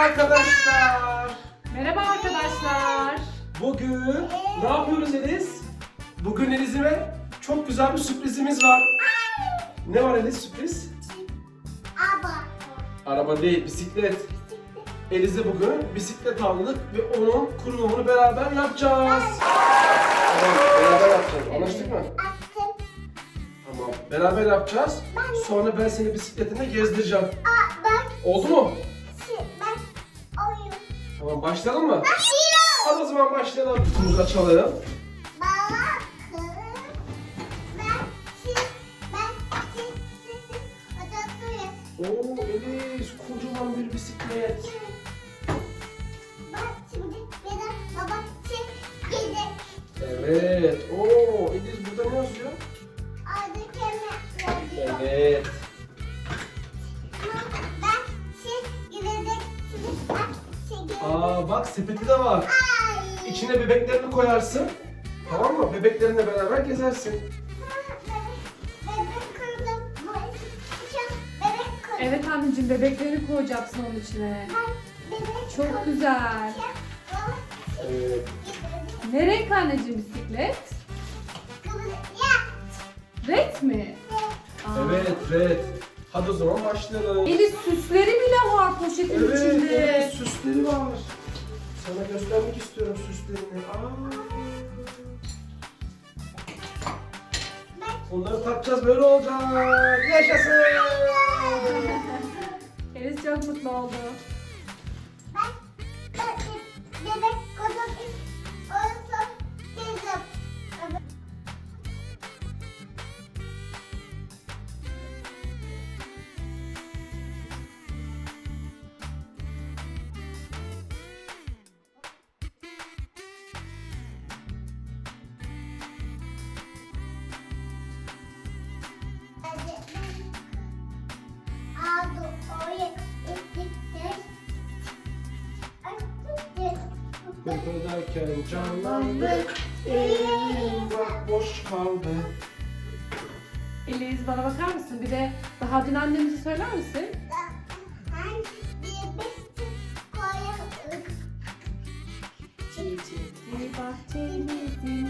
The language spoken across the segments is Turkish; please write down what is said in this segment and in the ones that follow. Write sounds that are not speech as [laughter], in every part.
arkadaşlar. Merhaba arkadaşlar. Bugün ne yapıyoruz Eliz? Bugün Eliz'ime çok güzel bir sürprizimiz var. Ne var Eliz sürpriz? Aba. Araba değil, bisiklet. Eliz'e bugün bisiklet aldık ve onun kurulumunu beraber yapacağız. Tamam, beraber yapacağız. Anlaştık mı? Attım. Tamam, beraber yapacağız. Sonra ben seni bisikletinde gezdireceğim. Aa ben Oldu mu? Tamam, başlayalım mı? Başlıyorum. Hadi o zaman başlayalım. Kutumuzu açalım. Oo Eliz, kocaman bir bisiklet. Aa bak sepeti de var. İçine bebeklerini koyarsın. Tamam mı? Bebeklerinle beraber gezersin. Evet anneciğim bebekleri koyacaksın onun içine. Çok güzel. Evet. Ne renk anneciğim bisiklet? Red mi? Evet red. Hadi o zaman başlayalım. Eli süsleri bile var poşetin Evet, içinde. evet süsleri var. Sana göstermek istiyorum süslerini. Aa. Onları takacağız böyle olacak. Yaşasın. [laughs] Elis çok mutlu oldu. Kıpırdarken canlandı. Elim bak boş kaldı. Elis bana bakar mısın? Bir de daha dün annemizi söyler misin? Çiçekli bahçemizin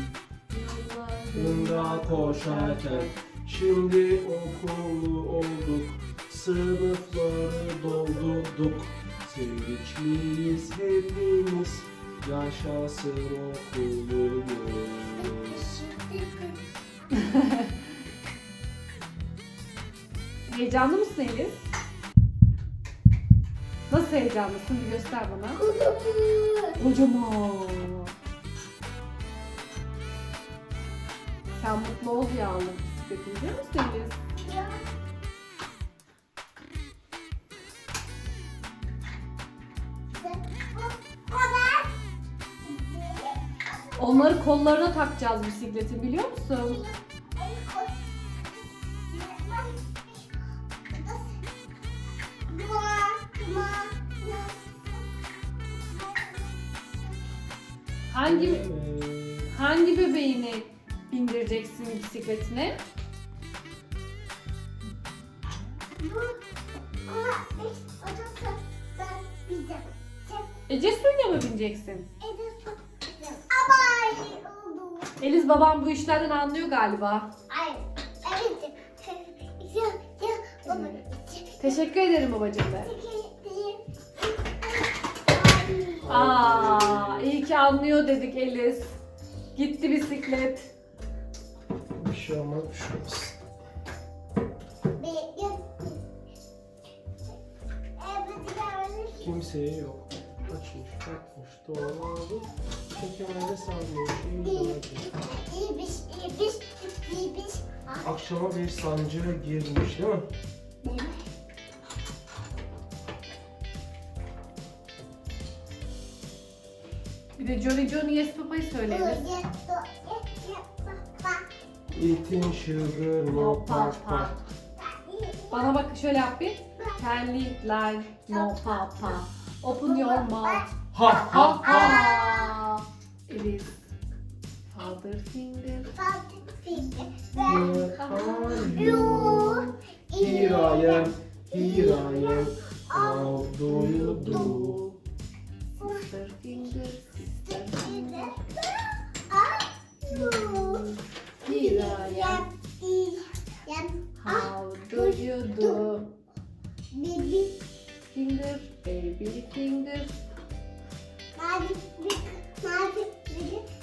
yollarında koşarken Şimdi okulu olduk Sınıfları doldurduk Sevinçliyiz hepimiz Yaşasın okulumuz Heyecanlı mısın Elis? Nasıl heyecanlısın? Bir göster bana. Kocaman. Sen mutlu ol ya aldım bisikleti biliyor musun Onları kollarına takacağız bisikletin biliyor musun? Hangi hangi bebeğini bindireceksin bisikletine? Ece suyla mı bineceksin? Abay oldu. Eliz babam bu işlerden anlıyor galiba. Ay, evet. Ya, ya, baba. Teşekkür ederim babacığım de. Aa, iyi ki anlıyor dedik Eliz. Gitti bisiklet. Bir şey olmaz bir şey olmaz Kimseye yok Açmış takmış Çekemede sarmış İyi Akşama bir sancıya girmiş değil mi? Bir de Johnny Johnny Yes Papa'yı söyle Eliz. Eating sugar no papa Bana bak şöyle yap bir. Live like no papa. Open your mouth. Ha ha ha. It is father finger. Where are you? Here I am. Here I am. How do you do? Sister finger. Sister finger. Here I am. How do you do? Baby finger baby finger. mavi, mavi,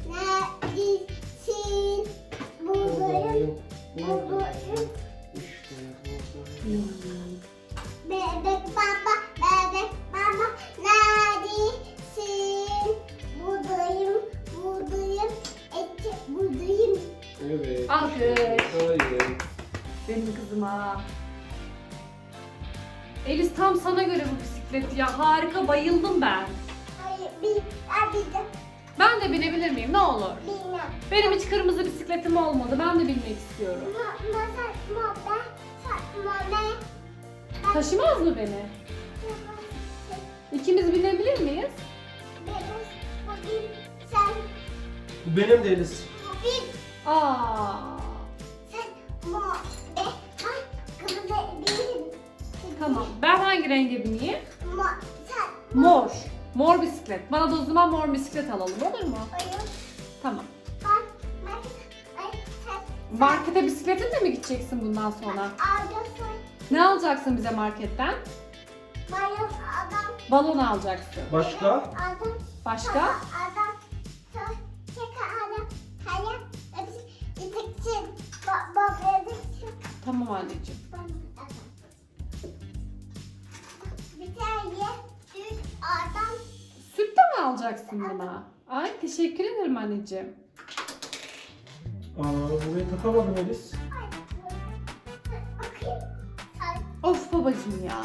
neredesin? Buradayım, buradayım. İşte buradayım. Bebek baba, bebek baba, neredesin? Buradayım, buradayım, eti buradayım. Evet. Alkış. Hayır. Benim kızıma. Elis tam sana göre bu bisiklet ya. Harika bayıldım ben. Hayır, bir, bir de Ben de binebilir miyim ne olur? bilmem. Benim hiç kırmızı bisikletim olmadı. Ben de binmek istiyorum. Ma, ma, sen, ma, ben, sen, ma, ben. Taşımaz mı beni? İkimiz binebilir miyiz? Bugün sen, Bu benim de Elis. bugün Aa. Tamam. Ben hangi renge bineyim? Sen, Mor. Mor bisiklet. Bana da o zaman mor bisiklet alalım olur mu? oyun, Tamam. ben, ben, ay, sen, Markete bisikletinle mi gideceksin bundan sonra? Ne alacaksın bize marketten? bayan adam, Balon alacaksın. Başka? adam, Başka? Adam, so, çeka alacaksın buna? Ay teşekkür ederim anneciğim. Aa, burayı takamadım Elis. Of babacığım ya.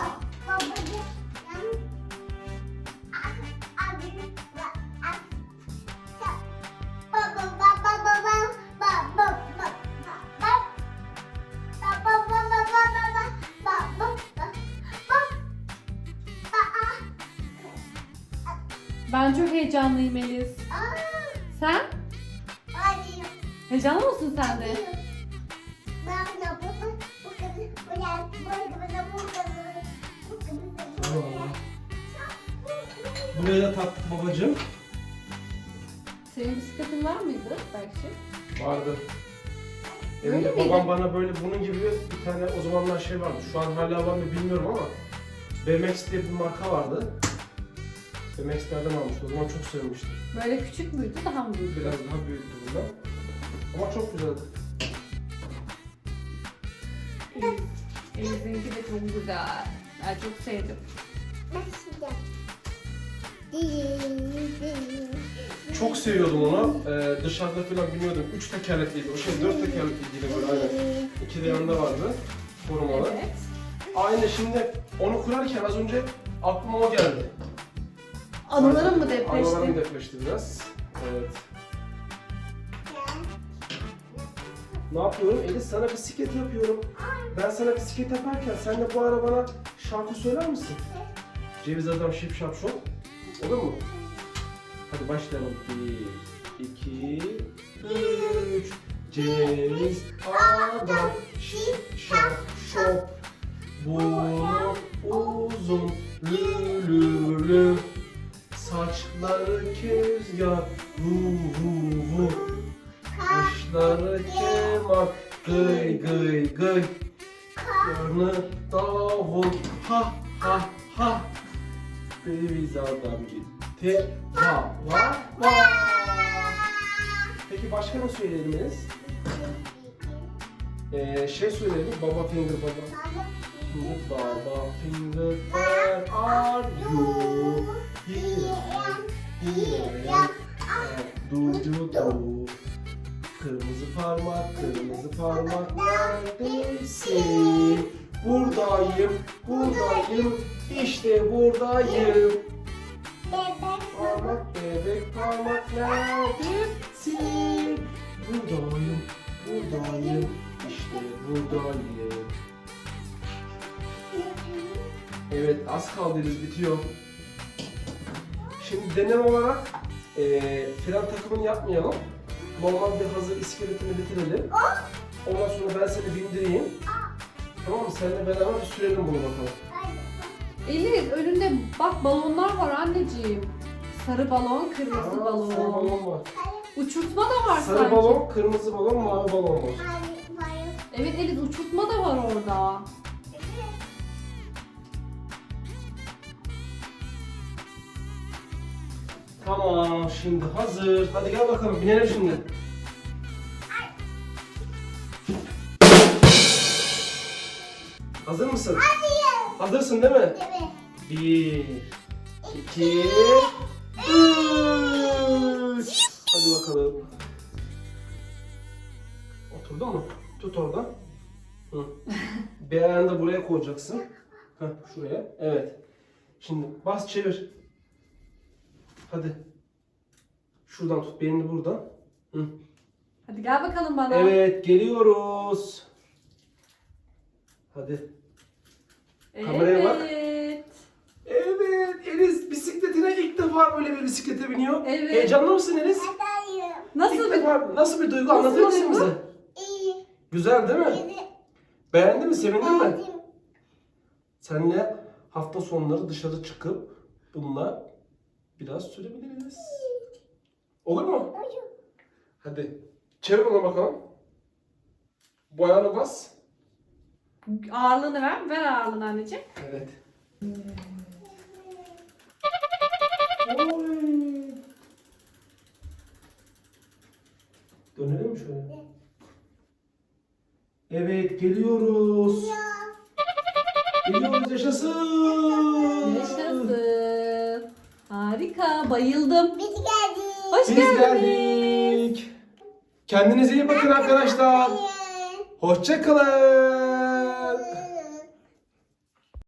Heyecanlıyım Eliz. Aa, Sen? hadi. Heyecanlı mısın sen de? Ben yapalım. Bu kızı, bu yer, bu kızı, bu kızı, bu kızı, bu kızı. Buraya da taktık babacığım. Senin bisikletin var mıydı belki? Vardı. Öyle Evde miydi? babam bana böyle bunun gibi bir tane o zamanlar şey vardı. Şu an hala var mı bilmiyorum ama BMX diye bir marka vardı. BMX'lerden almıştı. O zaman çok sevmiştim. Böyle küçük müydü daha mı büyüktü? Biraz daha büyüktü bundan. Ama çok güzeldi. Eliz. Eliz'inki de çok güzel. Ben çok sevdim. Çok seviyordum onu. Ee, dışarıda falan biniyordum. Üç tekerlekliydi. O şey dört tekerlekliydi böyle aynen. İki de yanında vardı. Korumalı. Evet. Aynı şimdi onu kurarken az önce aklıma o geldi. Anılarım mı Anılarım depreşti? depreşti biraz. Evet. Ne yapıyorum? Elis sana bisiklet yapıyorum. Ben sana bisiklet yaparken sen de bu ara bana şarkı söyler misin? Ceviz adam şip şap şop. Olur mu? Hadi başlayalım. Bir, iki, üç. Ceviz davul ha ha ha. Ceviz adam gitti va va va. Peki başka ne söyleyebiliriz? Ee, şey söyleyelim baba finger baba. Baba finger where are you? Here, here, here. Do you do? Kırmızı parmak, kırmızı parmak neredesin? Buradayım, buradayım, işte buradayım. Parmak, bebek parmak neredesin? Buradayım, buradayım, işte buradayım. Evet, az kaldı Eliz, bitiyor. Şimdi deneme olarak eee fren takımını yapmayalım. Normal bir hazır iskeletini bitirelim. Ondan sonra ben seni bindireyim. Tamam mı? Seninle beraber bir sürelim bunu bakalım. Eliz önünde bak balonlar var anneciğim. Sarı balon, kırmızı Aa, balon. Sarı balon var. Uçurtma da var Sarı sanki. balon, kırmızı balon, mavi balon var. Evet Eliz uçurtma da var orada. Tamam şimdi hazır. Hadi gel bakalım binelim şimdi. Hazır mısın? Hadi. Hazırsın değil mi? Evet. Bir, iki, üç. Hadi bakalım. Oturdun mu? Tut oradan. Hı. [laughs] Bir ayağını da buraya koyacaksın. Heh, şuraya. Evet. Şimdi bas çevir. Hadi. Şuradan tut. Belini buradan. Hı. Hadi gel bakalım bana. Evet geliyoruz. Hadi. Kameraya bak. Evet. Evet Elis bisikletine ilk defa böyle bir bisiklete biniyor. Evet. Heyecanlı mısın Elis? Adayım. Nasıl İlk bir... defa nasıl bir duygu Nasıl anlatır mısın bize? İyi. Güzel değil mi? İyi. Beğendin mi? Sevindin mi? Beğendim. Seninle hafta sonları dışarı çıkıp bununla biraz sürebiliriz. Olur mu? Oyun. Hadi. Çevir ona bakalım. Bu ayağını bas. Ağırlığını ver. Ver ağırlığını anneciğim. Evet. Oy. Dönelim mi şöyle? Evet geliyoruz. Geliyoruz yaşasın. Yaşasın. Harika. Bayıldım. Biz geldik. Hoş Biz geldiniz. geldik. Kendinize iyi bakın arkadaşlar. Hayır. Hoşça kalın.